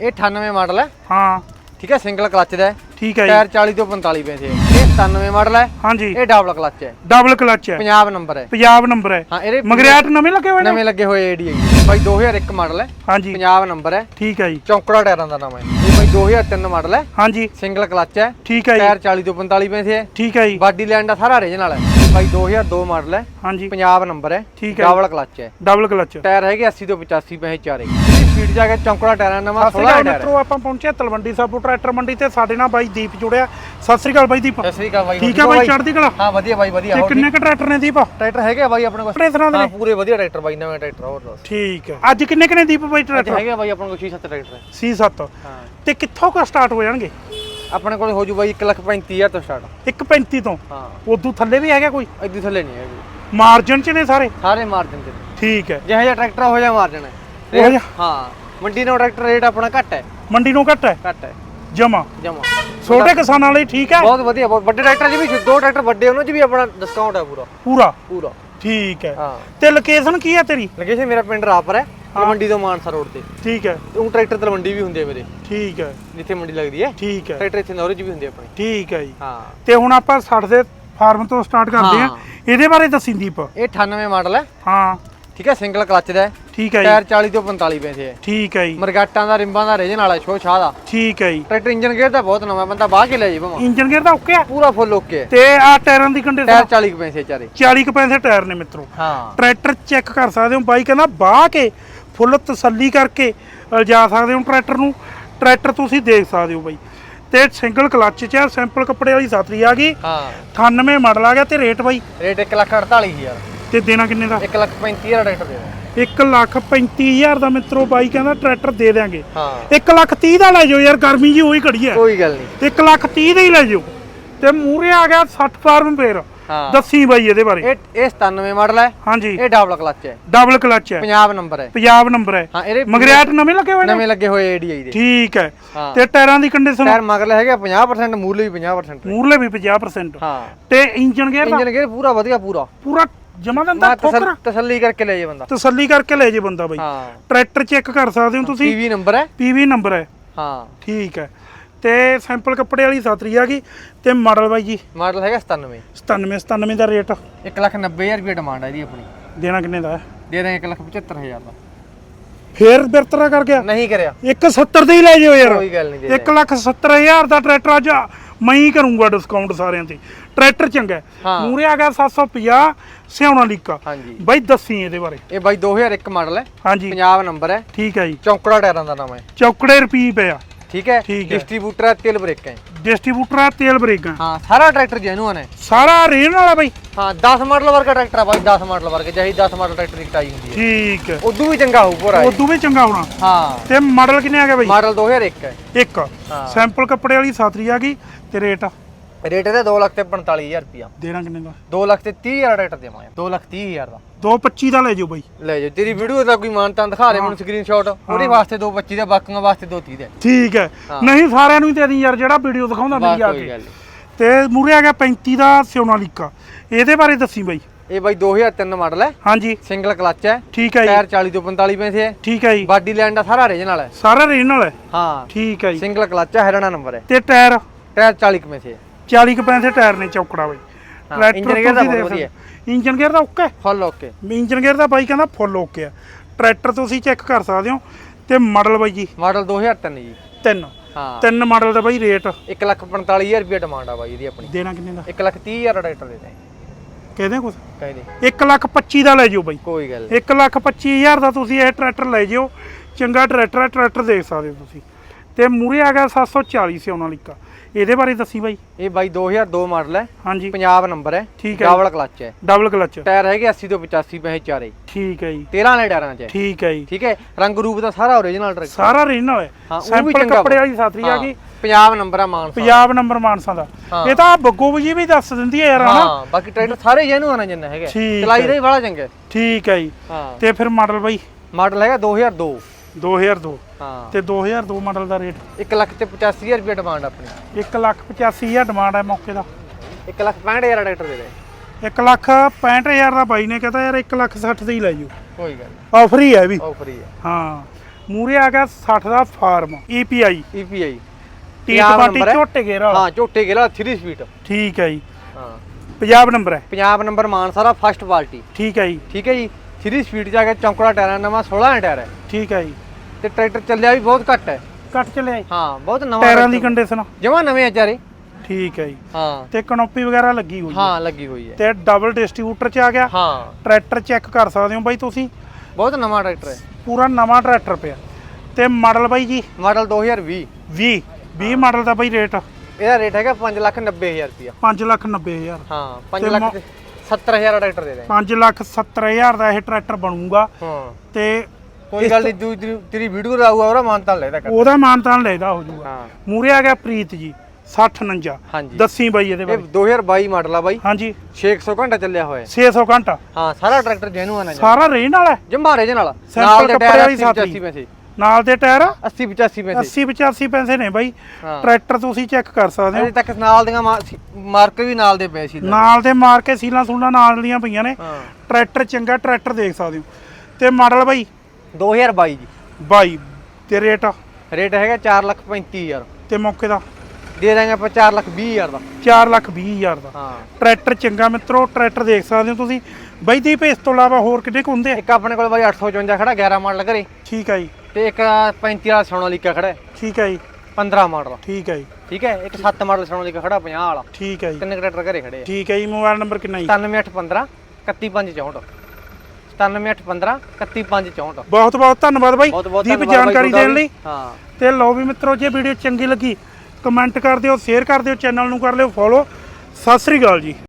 ਇਹ 98 ਮਾਡਲ ਹੈ। ਹਾਂ। ਠੀਕ ਹੈ ਸਿੰਗਲ ਕਲਚ ਦਾ ਹੈ। ਠੀਕ ਹੈ ਜੀ। ਟਾਇਰ 40 ਤੋਂ 45 ਪੈਸੇ ਹੈ ਇਹ 97 ਮਾਡਲ ਹੈ। ਹਾਂਜੀ। ਇਹ ਡਬਲ ਕਲਚ ਹੈ। ਡਬਲ ਕਲਚ ਹੈ। ਪੰਜਾਬ ਨੰਬਰ ਹੈ। ਪੰਜਾਬ ਨੰਬਰ ਹੈ। ਹਾਂ ਇਹਦੇ ਮਗਰਿਆਟ ਨਵੇਂ ਲੱਗੇ ਹੋਏ ਨੇ? ਨਵੇਂ ਲੱਗੇ ਹੋਏ ਏਡੀ ਹੈ ਬਾਈ 2001 ਮਾਡਲ ਹੈ। ਹਾਂਜੀ। ਪੰਜਾਬ ਨੰਬਰ ਹੈ। ਠੀਕ ਹੈ ਜੀ। ਚੌਂਕੜਾ ਟਾਇਰਾਂ ਦਾ ਨਾਮ ਹੈ। ਇਹ ਬਾਈ 2003 ਮਾਡਲ ਹੈ। ਹਾਂਜੀ। ਸਿੰਗਲ ਕਲਚ ਹੈ। ਠੀਕ ਹੈ ਜੀ। ਟਾਇਰ 40 ਤੋਂ 45 ਪੈਸੇ ਹੈ ਠੀਕ ਹੈ ਜੀ। ਬਾਡੀ ਲੈਂਡ ਦਾ ਸਾਰਾ ਰੀਜਨਲ ਹੈ। ਇਹ ਬਾਈ 2002 ਮਾਡਲ ਹੈ। ਹਾਂਜੀ। ਪੰਜਾਬ ਨੰਬਰ ਹੈ। ਠੀਕ ਹੈ ਡਬਲ ਕਲਚ ਹੈ। ਡਬਲ ਕਲਚ ਟਾਇਰ ਹੈਗੇ 80 ਤੋਂ 85 ਪੈਸੇ ਚਾਰੇ। ਸਪੀਡ ਜਾ ਕੇ ਚੌਂਕੜਾ ਟਾਇਰਾਂ ਨਵਾਂ ਸਤਿ ਸ੍ਰੀ 16 ਅਕਾਲ ਟਾਇਰ ਹੈ ਮਿੱਤਰੋ ਆਪਾਂ ਪਹੁੰਚੇ ਤਲਵੰਡੀ ਸਾਬੋ ਟਰੈਕਟਰ ਮੰਡੀ ਤੇ। ਸਾਡੇ ਨਾਲ ਬਾਈ ਦੀਪ ਜੁੜਿਆ। ਸਤਿ ਸ੍ਰੀ ਅਕਾਲ ਬਾਈ ਦੀਪ। ਸਤਿ ਸ੍ਰੀ ਅਕਾਲ ਬਾਈ ਠੀਕ ਹੈ ਬਾਈ ਚੜ੍ਹਦੀ ਕਲਾ? ਹਾਂ ਵਧੀਆ ਬਾਈ ਵਧੀਆ। ਤੇ ਹੋਰ ਕਿੰਨੇ ਕ ਟਰੈਕਟਰ ਨੇ ਦੀਪ? ਟਰੈਕਟਰ ਹੈਗੇ ਆ ਬਾਈ ਆਪਣੇ ਕੋਲ। ਆਪਣੇ ਤਰ੍ਹਾਂ ਦੇ ਹਾਂ ਨੇ? ਪੂਰੇ ਵਧੀਆ ਟਰੈਕਟਰ ਬਾਈ ਨਵੇਂ ਟਰੈਕਟਰ ਹੋਰ ਦੱਸ। ਠੀਕ ਹੈ। ਅੱਜ ਕਿੰਨੇ ਕਿੰਨੇ ਦੀਪ ਬਾਈ ਅੱਜ ਟਰੈਕਟਰ? ਹੈਗੇ ਆ ਬਾਈ ਆਪਣੇ ਕੋਲ 6-7 ਟਰੈਕਟਰ ਹੈ। C7 ਹਾਂ। ਤੇ ਕਿੱਥੋਂ ਕੋ ਸਟਾਰਟ ਹੋ ਜਾਣਗੇ? ਆਪਣੇ ਕੋਲ ਹੋ ਜੂ ਬਾਈ 135000 ਤੋਂ ਸਟਾਰਟ। 135 ਤੋਂ? ਹਾਂ। ਉਦੋਂ ਥੱਲੇ ਵੀ ਹੈਗਾ ਕੋਈ? ਇੱਦੀ ਥੱਲੇ ਨਹੀਂ ਹੈਗੀ। ਮਾਰਜਨ ਚ ਨੇ ਸਾਰੇ? ਸਾਰੇ ਮਾਰਜਨ ਤੇ। ਠੀਕ ਹੈ। ਜਿਹੋ ਜਿਹਾ ਟਰੈਕਟਰ ਹੋ ਜਾ ਮਾਰਜਨ ਹੈ। ਉਹੋ ਰੇਟ- ਜਿਹਾ? ਹਾਂ ਮੰਡੀ ਨਾਲ ਟਰੈਕਟਰ ਰੇਟ ਆਪਣਾ ਘੱਟ ਹੈ। ਮੰਡੀ ਨੂੰ ਘੱਟ ਹੈ? ਘੱਟ ਹੈ। ਜਮਾ। ਜਮਾ। ਛੋਟੇ ਕਿਸਾਨਾਂ ਲਈ ਠੀਕ ਹੈ? ਬਹੁਤ ਵਧੀਆ ਬਹੁਤ ਵੱਡੇ ਟਰੈਕਟਰ 'ਚ ਵੀ ਦੋ ਟਰੈਕਟਰ ਵੱਡੇ ਉਹਨਾਂ 'ਚ ਵੀ ਆਪਣਾ ਡਿਸਕਾਊਂਟ ਹੈ ਪੂਰਾ। ਪੂਰਾ? ਪੂਰਾ। ਠੀਕ ਹੈ। ਹਾਂ। ਤੇ ਲੋਕੇਸ਼ਨ ਕੀ ਹੈ ਤੇਰੀ? ਲੋਕੇਸ਼ਨ ਮੇਰਾ ਪਿੰਡ ਰਾਪਰ ਹੈ ਤਲਵੰਡੀ ਤੋਂ ਮਾਨਸਾ ਰੋਡ ਤੇ। ਠੀਕ ਹੈ। ਉਹ ਟਰੈਕਟਰ ਤਲਵੰਡੀ ਵੀ ਹੁੰਦੇ ਆ ਮੇਰੇ। ਠੀਕ ਹੈ। ਜਿੱਥੇ ਮੰਡੀ ਲੱਗਦੀ ਹੈ। ਠੀਕ ਹੈ। ਟਰੈਕਟਰ ਇੱਥੇ ਨੌਰੇਜ ਵੀ ਹੁੰਦੇ ਆ ਆਪਣੇ। ਠੀਕ ਹੈ ਜੀ। ਹਾਂ। ਤੇ ਹੁਣ ਆਪਾਂ 60 ਦੇ ਫਾਰਮ ਤੋਂ ਸਟਾਰਟ ਕਰਦੇ ਆ ਹਾਂ। ਇਹਦੇ ਬਾਰੇ ਦੱਸੀ ਦੀਪ। ਇਹ 98 ਮਾਡਲ ਹੈ। ਹਾਂ। ਠੀਕ ਹੈ ਸਿੰਗਲ ਕਲਚ ਦਾ ਹੈ। ਠੀਕ ਹੈ ਜੀ। ਟਾਇਰ 40 ਤੋਂ 45 ਪੈਸੇ ਹੈ ਠੀਕ ਹੈ ਜੀ। ਮਰਗਾਟਾਂ ਦਾ ਰਿੰਬਾਂ ਦਾ ਰੇਜਨ ਵਾਲਾ ਛੋ ਛਾਹ ਦਾ। ਠੀਕ ਹੈ ਜੀ। ਟਰੈਕਟਰ ਇੰਜਨ ਗੇਅਰ ਦਾ ਬਹੁਤ ਨਵਾਂ ਬੰਦਾ ਬਾਹ ਕੇ ਲੈ ਜੀ ਭਾਵੇਂ। ਇੰਜਨ ਗੇਅਰ ਦਾ ਓਕੇ ਆ। ਪੂਰਾ ਫੁੱਲ ਓਕੇ ਹੈ ਤੇ ਆ ਟਾਇਰਾਂ ਦੀ ਟਾਇਰ ਕੰਡੀਸ਼ਨ 40 ਕੁ ਪੈਸੇ ਚਾਰੇ। 40 ਕੁ ਪੈਸੇ ਟਾਇਰ ਨੇ ਮਿੱਤਰੋ। ਹਾਂ। ਟਰੈਕਟਰ ਚੈੱਕ ਕਰ ਸਕਦੇ ਹੋ। ਬਾਈ ਕਹਿੰਦਾ ਬਾਹ ਕੇ ਫੁੱਲ ਤਸੱਲੀ ਕਰਕੇ ਲਿਜਾ ਸਕਦੇ ਹੋ ਟਰੈਕਟਰ ਨੂੰ। ਟਰੈਕਟਰ ਤੁਸੀਂ ਦੇਖ ਸਕਦੇ ਹੋ ਬਾਈ। ਤੇ ਸਿੰਗਲ ਕਲੱਚ ਚ ਆ ਸਿੰਪਲ ਕੱਪੜੇ ਵਾਲੀ ਸਾਤਰੀ ਆ ਗਈ। ਹਾਂ। 98 ਮਾਡਲ ਆ ਗਿਆ ਤੇ ਰੇਟ ਬਾਈ। ਰੇਟ 1 ਲੱਖ 48000 ਤੇ ਦੇਣਾ ਕਿੰਨੇ ਦਾ? 1 ਲੱਖ 35000 ਟਰੈਕਟਰ ਦੇ ਦਿਓ। 1 ਲੱਖ 35000 ਦਾ ਮਿੱਤਰੋ ਬਾਈ ਕਹਿੰਦਾ ਟਰੈਕਟਰ ਦੇ ਦਿਆਂਗੇ। ਹਾਂ। 1 ਲੱਖ 30 ਦਾ ਲੈ ਜਾਓ ਯਾਰ ਗਰਮੀ ਜੀ ਹੋਈ ਖੜੀ ਹੈ। ਕੋਈ ਗੱਲ ਨਹੀਂ। 1 ਲੱਖ 30 ਦਾ ਹੀ ਲੈ ਜਾਓ। ਤੇ ਮੂਰੇ ਆ ਗਿਆ 60 ਫਾਰਮ ਫੇਰ। ਹਾਂ। ਦੱਸੀ ਬਾਈ ਇਹਦੇ ਬਾਰੇ। ਇਹ ਇਹ 97 ਮਾਡਲ ਹੈ। ਹਾਂਜੀ। ਇਹ ਡਬਲ ਕਲਚ ਹੈ। ਡਬਲ ਕਲਚ ਹੈ। ਪੰਜਾਬ ਨੰਬਰ ਹੈ। ਪੰਜਾਬ ਨੰਬਰ ਹੈ। ਹਾਂ ਇਹਦੇ ਮਗਰਿਆਟ ਨਵੇਂ ਲੱਗੇ ਹੋਏ ਨੇ? ਨਵੇਂ ਲੱਗੇ ਹੋਏ ਏਡੀਆਈ ਦੇ। ਠੀਕ ਹੈ। ਹਾਂ। ਤੇ ਟਾਇਰਾਂ ਦੀ ਕੰਡੀਸ਼ਨ ਟਾਇਰ ਮਗਲੇ ਹੈਗੇ 50% ਮੂਰਲੇ ਵੀ 50% ਮੂਰਲੇ ਵੀ 50% ਹਾਂ। ਤੇ ਇੰਜਨ ਗੇਅਰ ਦਾ? ਇੰਜਨ ਗੇਅਰ ਪੂਰਾ ਵਧੀਆ ਪੂਰਾ। ਪੂਰਾ ਜਮਾ ਦਿੰਦਾ ਮੈਂ ਠੋਕਰ। ਤਸੱਲ- ਕਰਕੇ ਲੈ ਜੇ ਬੰਦਾ। ਤਸੱਲੀ ਕਰਕੇ ਲੈ ਜੇ ਬੰਦਾ ਬਾਈ। ਹਾਂ। ਟਰੈਕਟਰ ਚੈੱਕ ਕਰ ਸਕਦੇ ਹੋ ਤੁਸੀਂ? ਟੀਵੀ ਨੰਬਰ ਹੈ? ਪੀਵੀ ਨੰਬਰ ਹੈ। ਹਾਂ। ਠੀਕ ਹੈ। ਤੇ ਸੈਂਪਲ ਕੱਪੜੇ ਵਾਲੀ ਸਾਤਰੀ ਆ ਗਈ ਤੇ ਮਾਡਲ ਬਾਈ ਜੀ? ਮਾਡਲ ਹੈਗਾ 97 97 97 ਦਾ ਰੇਟ। 1 ਲੱਖ 90000 ਰੁਪਏ ਡਿਮਾਂਡ ਹੈ ਇਹਦੀ ਆਪਣੀ। ਦੇਣਾ ਕਿੰਨੇ ਦਾ ਹੈ? ਦੇ ਦਾਂਗੇ 1 ਲੱਖ 75000 ਦਾ। ਫੇਰ ਬਿਰਤਰਾ ਕਰ ਗਿਆ। ਨਹੀਂ ਕਰਿਆ। 170 ਦੇ ਹੀ ਲੈ ਜਿਓ ਯਾਰ। ਕੋਈ ਗੱਲ ਨਹੀਂ ਦੇ 1 ਲੱਖ 70000 ਦਾ ਟਰੈਕਟਰ ਅੱਜ ਮੈਂ ਹੀ ਕਰੂੰਗਾ ਡਿਸਕਾਊਂਟ ਸਾਰਿਆਂ ਤੇ ਟਰੈਕਟਰ ਚੰਗਾ। ਮੂਰੇ ਆ ਗਿਆ 750 ਸਿਆਉਣਾ ਲੀਕਾ। ਬਾਈ ਦੱਸੀ ਇਹਦੇ ਬਾਰੇ। ਇਹ ਬਾਈ 2001 ਮਾਡਲ ਹੈ। ਹਾਂਜੀ। ਪੰਜਾਬ ਨੰਬਰ ਹੈ। ਠੀਕ ਹੈ ਜੀ। ਚੌਂਕੜਾ ਟਾਇਰਾਂ ਦਾ ਨਾਮ ਹੈ। ਚੌਕੜੇ ਰੁਪਏ ਪਿਆ। ਠੀਕ ਹੈ। ਡਿਸਟ੍ਰੀਬਿਊਟਰ ਹੈ ਤੇਲ ਬ੍ਰੇਕ ਹੈ। ਡਿਸਟ੍ਰੀਬਿਊਟਰ ਆ ਤੇਲ ਬ੍ਰੇਕਾਂ ਹਾਂ ਸਾਰਾ ਟਰੈਕਟਰ ਜੈਨੂਅਨ ਹੈ। ਸਾਰਾ ਰੇਨ ਵਾਲਾ ਬਾਈ। ਹਾਂ 10 ਮਾਡਲ ਵਰਗਾ ਟਰੈਕਟਰ ਆ ਬਾਈ 10 ਮਾਡਲ ਵਰਗਾ ਜਿਹੀ 10 ਮਾਡਲ ਟਰੈਕਟਰ ਦੀ ਕਟਾਈ ਹੁੰਦੀ ਹੈ। ਠੀਕ ਹੈ। ਉਦੋਂ ਵੀ ਚੰਗਾ ਹੋਊ ਪੂਰਾ ਇਹ। ਉਦੋਂ ਵੀ ਚੰਗਾ ਹੋਣਾ। ਹਾਂ। ਤੇ ਮਾਡਲ ਕਿੰਨੇ ਆ ਗਏ ਬਾਈ? ਮਾਡਲ 2001 ਹੈ। ਇੱਕ। ਹਾਂ। ਸੈਂਪਲ ਕੱਪੜੇ ਵਾਲੀ ਸਾਤਰੀ ਆ ਗਈ ਤੇ ਰੇਟ ਰੇਟ ਇਹਦਾ 2 ਲੱਖ ਤੇ 45000 ਰੁਪਿਆ ਦੇਣਾ ਕਿੰਨੇ ਦਾ? 2 ਲੱਖ ਤੇ 30000 ਟਰੈਕਟਰ ਦੇਵਾਂਗੇ। 2 ਲੱਖ 30000 ਦਾ। 225 ਦਾ ਲੈ ਜਾਓ ਬਾਈ। ਲੈ ਜਾਓ। ਤੇਰੀ ਵੀਡੀਓ ਦਾ ਕੋਈ ਮਾਨਤਾਂ ਦਿਖਾ ਦੇ ਮੈਨੂੰ ਸਕਰੀਨਸ਼ਾਟ ਉਹਦੇ ਵਾਸਤੇ 225 ਦਾ ਬਾਕੀਆਂ ਵਾਸਤੇ 230 ਦਾ। ਠੀਕ ਹੈ। ਨਹੀਂ ਸਾਰਿਆਂ ਨੂੰ ਹੀ ਦੇ ਦੀ ਯਾਰ ਜਿਹੜਾ ਵੀਡੀਓ ਦਿਖਾਉਂਦਾ ਨਹੀਂ ਆ ਕੇ ਤੇ। ਮੂਰੇ ਆ ਗਿਆ 35 ਦਾ ਸਿਉਣਾ ਲੀਕਾ ਇਹਦੇ ਬਾਰੇ ਦੱਸੀ ਬਾਈ। ਇਹ ਬਾਈ 2003 ਮਾਡਲ ਹੈ। ਹਾਂਜੀ। ਸਿੰਗਲ ਕਲਚ ਹੈ। ਠੀਕ ਹੈ ਜੀ। ਟਾਇਰ 40 ਤੋਂ 45 ਪੈਸੇ ਹੈ। ਠੀਕ ਹੈ ਜੀ। ਬਾਡੀ ਲੈਂਡ ਦਾ ਸਾਰਾ ਰੀਜਨਲ ਹੈ। ਸਾਰਾ ਰੀਜਨਲ ਹੈ। ਹਾਂ। ਠੀਕ ਹੈ ਜੀ। ਸਿੰਗਲ ਕਲਚ ਹੈ ਹਰਿਆਣਾ ਨੰਬਰ ਹੈ। ਤੇ ਟਾਇਰ? ਟਾਇਰ 40 ਕੁ ਪੈਸੇ ਹੈ। 40 ਕੁ ਪੈਸੇ ਟਾਇਰ ਨੇ ਚੌਕੜਾ ਬਾਈ। ਹਾਂ, ਗੇਅਰ ਦਾ ਤੁਸੀਂ ਬਹੁਤ ਵਧੀਆ। ਇੰਜਨ ਗੇਅਰ ਦਾ okay full okay. Engine gear ਦਾ ਬਾਈ ਕਹਿੰਦਾ ਫੁੱਲ ਓਕੇ ਆ। ਟਰੈਕਟਰ ਤੁਸੀਂ ਚੈੱਕ ਕਰ ਸਕਦੇ ਹੋ ਤੇ ਮਾਡਲ ਬਾਈ ਜੀ। ਮਾਡਲ 2003 ਜੀ। ਤਿੰਨ। ਹਾਂ। ਤਿੰਨ ਮਾਡਲ ਦਾ ਬਾਈ ਰੇਟ। 1 ਲੱਖ 45000 ਰੁਪਏ ਡਿਮਾਂਡ ਆ ਬਾਈ ਇਹਦੀ ਆਪਣੀ। ਦੇਣਾ ਕਿੰਨੇ ਦਾ? 1 ਲੱਖ 30000 ਟਰੈਕਟਰ ਦੇ ਦੇ ਕਹਦੇ ਕੁਛ। ਕਹਿੰਦੇ 1 ਲੱਖ 25 ਦਾ ਲੈ ਜਾਓ ਬਾਈ। ਕੋਈ ਗੱਲ 1 ਲੱਖ 25000 ਦਾ ਤੁਸੀਂ ਇਹ ਟਰੈਕਟਰ ਲੈ ਜਿਓ। ਚੰਗਾ ਟਰੈਕਟਰ ਹੈ ਟਰੈਕਟਰ ਦੇਖ ਸਕਦੇ ਹੋ ਤੁਸੀਂ। ਤੇ ਮੂਰੇ ਆ ਗਿਆ 740 ਸਿਉਣਾ ਲੀਕਾ। ਇਹਦੇ ਬਾਰੇ ਦੱਸੀ ਬਾਈ। ਇਹ ਬਾਈ 2002 ਮਾਡਲ ਹੈ। ਹਾਂਜੀ। ਪੰਜਾਬ ਨੰਬਰ ਹੈ। ਠੀਕ ਹੈ ਡਬਲ ਕਲਚ ਹੈ। Double clutch. ਟਾਇਰ ਹੈਗੇ 80 ਤੋਂ 85 ਪੈਸੇ ਚਾਰੇ। ਠੀਕ ਹੈ ਜੀ। 13 ਵਾਲੇ ਟਾਇਰਾਂ 'ਚ ਠੀਕ ਹੈ ਜੀ। ਠੀਕ ਹੈ। ਰੰਗ ਰੂਪ ਦਾ ਸਾਰਾ ਓਰੀਜਨਲ ਟਰੈਕਟਰ ਸਾਰਾ ਰੀਜਨਲ ਹੈ। ਸੈਂਪਲ ਕੱਪੜੇ। ਵਾਲੀ ਸਾਥਰੀ ਆ ਗਈ। ਪੰਜਾਬ ਨੰਬਰ ਆ ਮਾਨਸਾ ਪੰਜਾਬ ਨੰਬਰ ਮਾਨਸਾ ਦਾ। ਇਹ ਤਾਂ ਬੱਗੋ ਜੀ ਵੀ ਦੱਸ ਦਿੰਦੀ ਹੈ ਯਾਰ ਹਨਾ? ਹਾਂ ਬਾਕੀ ਟਰੈਕਟਰ ਸਾਰੇ ਜੈਨੂਅਨ ਆ ਜਿੰਨਾ ਹੈਗਾ। ਚਲਾਈ। ਰਹੀ ਬੜਾ ਚੰਗਾ। ਠੀਕ ਹੈ ਜੀ। ਹਾਂ। ਤੇ ਫਿਰ ਮਾਡਲ ਬਾਈ? ਮਾਡਲ ਹੈਗਾ 2002 2002 ਹਾਂ। ਤੇ 2002 ਮਾਡਲ ਦਾ ਰੇਟ 1 ਲੱਖ ਤੇ 85000 ਰੁਪਏ ਡਿਮਾਂਡ ਆਪਣੀ। 1 ਲੱਖ 85000 ਡਿਮਾਂਡ ਹੈ ਮੌਕੇ ਦਾ। 1 ਲੱਖ 65000 ਟਰੈਕਟਰ ਦੇ ਦੇ 1 ਲੱਖ 65000 ਦਾ ਬਾਈ ਨੇ ਕਹਤਾ ਯਾਰ 1 ਲੱਖ 60 ਦੇ ਹੀ ਲੈ ਜਾਓ। ਕੋਈ ਗੱਲ ਆਫਰ ਹੀ ਹੈ ਇਹ ਵੀ। ਆਫਰ ਹੀ ਹੈ। ਹਾਂ। ਮੂਰੇ ਆ ਗਿਆ 60 ਦਾ farm EPI EPI T Punjab 20 number ਹੈ। ਝੋਟੇ ਗੇਰਾ ਵਾਲਾ। ਹਾਂ ਝੋਟੇ ਗੇਲਾ 3 ਸਪੀਡ ਠੀਕ ਹੈ ਜੀ। ਹਾਂ। ਪੰਜਾਬ ਨੰਬਰ ਹੈ। ਪੰਜਾਬ ਨੰਬਰ ਮਾਨਸਾਰਾ ਫਸਟ ਪਾਰਟੀ ਠੀਕ ਹੈ ਜੀ। ਠੀਕ ਹੈ ਜੀ। 3 ਸਪੀਡ ਆ ਗਿਆ ਚੌਂਕੜਾ ਟਾਇਰਾਂ ਨਵਾਂ 16 ਇੰਚ ਟਾਇਰ ਹੈ। ਠੀਕ ਹੈ ਜੀ। ਤੇ ਟਰੈਕਟਰ ਚੱਲਿਆ ਵੀ ਬਹੁਤ ਘੱਟ ਹੈ। ਕੱਟ ਚਲਿਆ ਜੀ। ਹਾਂ ਬਹੁਤ ਨਵਾਂ ਟਾਇਰਾਂ ਦੀ ਕੰਡੀਸ਼ਨ ਜਮਾ ਨਵੇਂ ਆ ਚਾਰੇ। ਠੀਕ ਹੈ ਜੀ। ਹਾਂ। ਤੇ ਕਨੋਪੀ ਵਗੈਰਾ ਲੱਗੀ ਹੋਈ ਹੈ। ਹਾਂ ਲੱਗੀ ਹੋਈ ਹੈ। ਤੇ ਡਬਲ ਡਿਸਟ੍ਰੀਬਿਊਟਰ ਚ ਆ ਗਿਆ। ਹਾਂ। ਟਰੈਕਟਰ ਚੈੱਕ ਕਰ ਸਕਦੇ ਹੋ ਬਾਈ ਤੁਸੀਂ। ਬਹੁਤ ਨਵਾਂ ਟਰੈਕਟਰ ਹੈ। ਪੂਰਾ ਨਵਾਂ ਟਰੈਕਟਰ ਪਿਆ। ਤੇ ਮਾਡਲ ਬਾਈ ਜੀ? ਮਾਡਲ 2020 20 20 ਮਾਡਲ ਦਾ ਬਾਈ ਰੇਟ। ਇਹਦਾ ਰੇਟ ਹੈਗਾ 590000 ਰੁਪਿਆ 5 ਲੱਖ 90 ਹਜ਼ਾਰ। ਹਾਂ 5 ਤੇ ਲੱਖ ਮੋ- ਤੇ 70000 ਦਾ ਟਰੈਕਟਰ ਦੇ ਦੇ। 5 ਲੱਖ 70 ਹਜ਼ਾਰ ਦਾ ਇਹ ਟਰੈਕਟਰ ਬਣੂਗਾ। ਹਾਂ। ਤੇ ਕੋਈ ਗੱਲ ਨਹੀਂ ਤੂੰ ਤੇਰੀ- ਵੀਡੀਓ ਦਾ ਆਊਗਾ ਉਹਦਾ ਮਾਨਤਾ ਲੈਦਾ ਕਰ ਉਹਦਾ ਮਾਨਤਾਨ ਲੈਦਾ ਹੋ ਜਾਊਗਾ ਹਾਂ। ਮੂਰੇ ਆ ਗਿਆ ਪ੍ਰੀਤ ਜੀ 60 49 ਹਾਂਜੀ। ਦੱਸੀ ਬਾਈ ਇਹਦੇ ਇਹ ਬਾਰੇ 2022 ਮਾਡਲ ਆ ਬਾਈ। ਹਾਂਜੀ। 600 ਘੰਟਾ ਚੱਲਿਆ ਹੋਇਆ ਹੈ। 600 ਘੰਟਾ। ਹਾਂ ਸਾਰਾ ਟਰੈਕਟਰ ਜੈਨੂਅਨ ਹੈ ਸਾਰਾ ਰੇਨ ਵਾਲਾ ਹੈ। ਜੰਬਾਰੇ ਦੇ ਨਾਲ। ਨਾਲ ਦੇ ਟਾਇਰ ਵਾਲੀ 80 ਸਾਥੀ। 85 ਪੈਸੇ। ਨਾਲ ਦੇ ਟਾਇਰ 80 85 ਪੈਸੇ। 80 85 ਪੈਸੇ ਨੇ ਬਾਈ। ਹਾਂ। ਟਰੈਕਟਰ ਤੁਸੀਂ ਚੈੱਕ ਕਰ ਸਕਦੇ ਅਜੇ ਹੋ। ਤੱਕ ਨਾਲ ਦੀਆਂ ਮਾਰਕ ਵੀ ਨਾਲ ਦੇ ਪਏ ਸੀ ਨਾਲ ਦੇ ਮਾਰ ਕੇ ਸੀਲਾਂ ਸੂਲਾਂ ਨਾਲ ਦੀਆਂ ਪਈਆਂ ਨੇ। ਹਾਂ। ਟਰੈਕਟਰ ਚੰਗਾ ਟਰੈਕਟਰ ਦੇਖ ਸਕਦੇ ਹੋ। ਤੇ ਮਾਡਲ ਬਾਈ 2022 ਜੀ। 22 ਤੇ ਰੇਟ ਰੇਟ ਹੈਗਾ 435000 ਤੇ ਮੌਕੇ ਦਾ? ਦੇ ਦਾਂਗੇ ਆਪਾਂ 420000 ਦਾ। 4 ਲੱਖ 20 ਹਜ਼ਾਰ ਦਾ। ਹਾਂ। ਟਰੈਕਟਰ ਚੰਗਾ ਮਿੱਤਰੋ ਟਰੈਕਟਰ ਦੇਖ ਸਕਦੇ ਹੋ ਤੁਸੀਂ। ਬਾਈ ਦੀਪ ਇਸ ਤੋਂ ਇਲਾਵਾ ਹੋਰ ਕਿੰਨੇ ਕੁ ਹੁੰਦੇ ਆ? ਇੱਕ ਆਪਣੇ ਕੋਲ ਬਾਈ 854 ਖੜਾ 11 ਮਾਡਲ ਘਰੇ। ਠੀਕ ਹੈ ਜੀ। ਤੇ ਇੱਕ 35 ਵਾਲਾ ਸੋਨਾਲੀਕਾ ਖੜਾ ਹੈ, ਠੀਕ ਹੈ ਜੀ। 15 ਮਾਡਲ ਠੀਕ ਹੈ ਜੀ। ਠੀਕ ਹੈ ਇੱਕ 7 ਮਾਡਲ ਸੋਨਾਲੀਕਾ ਖੜਾ 50 ਵਾਲਾ। ਠੀਕ ਹੈ ਜੀ। ਤਿੰਨ ਟਰੈਕਟਰ ਘਰੇ ਖੜੇ ਆ। ਠੀਕ ਹੈ ਜੀ ਮੋਬਾਈਲ ਨੰਬਰ ਕਿੰਨਾ ਜੀ? 97815 31564 97815 31564 ਬਹੁਤ ਬਹੁਤ ਧੰਨਵਾਦ ਬਾਈ ਬਹੁਤ ਬਹੁਤ ਦੀਪ ਧੰਨਵਾਦ ਬਾਈ ਜਾਣਕਾਰੀ ਤੁਹਾਡਾ ਦੇਣ ਵੀ। ਲਈ। ਹਾਂ। ਤੇ ਲਓ ਵੀ ਮਿੱਤਰੋ ਜੇ ਵੀਡੀਓ ਚੰਗੀ ਲੱਗੀ ਕਮੈਂਟ ਕਰ ਦਿਓ ਸ਼ੇਅਰ ਕਰ ਦਿਓ ਚੈਨਲ ਨੂੰ ਕਰ ਲਿਓ ਫੋਲੋ। ਸਤਿ ਸ੍ਰੀ ਅਕਾਲ ਜੀ।